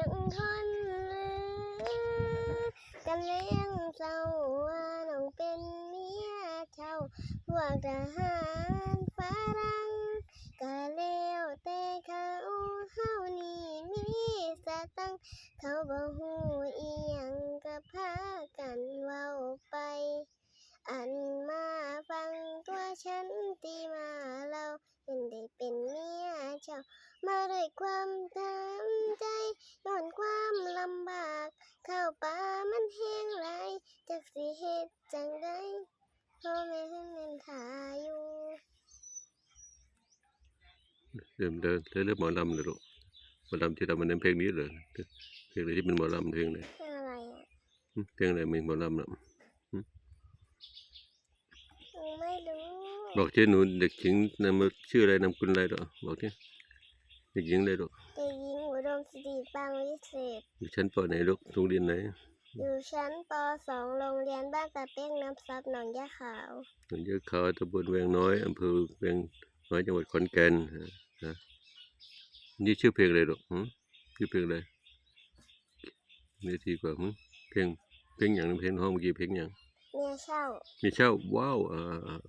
ยังทนลือกันเลี้ยงเศร้าว่าน้องเป็นเมียเช่าพวกทหารฝรั่งก็แล้วแต่เขาเฮานี่มีสตังเขาบ่ฮู้อีหยังก็พากันเว้าไป อันมาฟังตัวฉันตีมาเราเป็นได้เป็นเมียเจ้ามาด้วยความตามใจ ย้อนความลำบากเข้าวป่ามันแห้งหลายจักสิเฮ็ดจังไดพ่อแม่เพิ่นเป็นทาอยู่เริ่มเดินเริ่มหมอลำเลยลูกหมอลำที่ทำมันนั้นเพลงนี้เลยเพลงอะไรที่เป็นหมอลำเพลงไหนเป็นอะไรอะหึเพลงอะไรมีหมอลำน่ะหนูไม่รู้บอกชื่อหนูเด็กหญิงนามชื่ออะไรนามคุณอะไรหรอบอกที่ เด็กหญิงอะไรหรอเด็กหญิงอุดมสติบางวิเศษ อยู่ชั้นปไหนลูกโรงเรียนไหน อยู่ชั้นป .2 โรงเรียนบ้านตะเป้งน้ำซับหนองยะขาวหนองยะขาวตำบลแวงน้อยอำเภอแวงน้อยจังหวัดขอนแก่นนะนี่ชื่อเพลงอะไรลูกหึชื่อเพลงอะไรนี่ทีกว่าหึเพลงเพลงอย่างนั้นเพลงห้องเมื่อกี้เพลงอย่างเมียเช่ามีเช่าว้าวอ่า